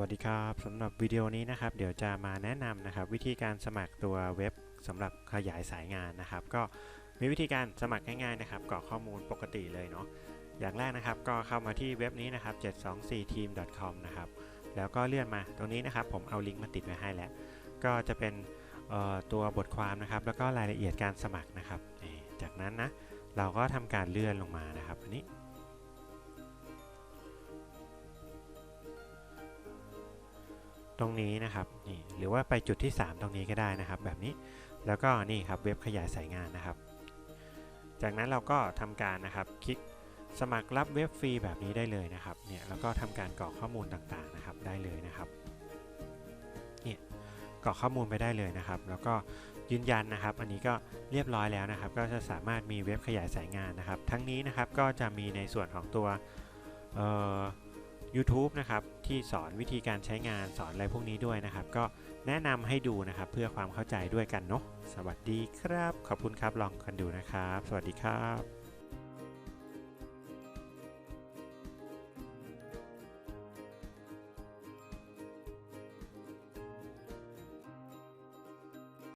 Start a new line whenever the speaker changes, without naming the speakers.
วัสดีครับสำหรับวิดีโอนี้นะครับ เดี๋ยวจะมาแนะนำนะครับ วิธีการสมัครตัวเว็บสำหรับขยายสายงานนะครับ ก็มีวิธีการสมัครง่ายๆนะครับกรอกข้อมูลปกติเลยเนาะอย่างแรกนะครับก็เข้ามาที่เว็บนี้นะครับ 724team.com นะครับแล้วก็เลื่อนมาตรงนี้นะครับ ผมเอาลิงก์มาติดไว้ให้แล้ว ก็จะเป็นตัวบทความนะครับ แล้วก็รายละเอียดการสมัครนะครับจากนั้นนะเราก็ทำการเลื่อนลงมานะครับอันนี้ ตรงนี้นะครับนี่หรือว่าไปจุดที่ 3 ตรงนี้ก็ได้นะครับ แบบนี้แล้วก็นี่ครับเว็บขยายสายงานนะครับ จากนั้นเราก็ทำการนะครับคลิกสมัครรับเว็บฟรีแบบนี้ได้เลยนะครับเนี่ยแล้วก็ทำการกรอกข้อมูลต่างๆนะครับได้เลยนะครับเนี่ยกรอกข้อมูลไปได้เลยนะครับ แล้วก็ยืนยันนะครับ อันนี้ก็เรียบร้อยแล้วนะครับ ก็จะสามารถมีเว็บขยายสายงานนะครับ ทั้งนี้นะครับก็จะมีในส่วนของตัวเอ่อ YouTube นะครับที่สอนวิธีการใช้งานสอนอะไรพวกนี้ด้วยนะครับ ก็แนะนำให้ดูนะครับเพื่อความเข้าใจด้วยกันเนาะสวัสดีครับ ขอบคุณครับลองกันดูนะครับ สวัสดีครับ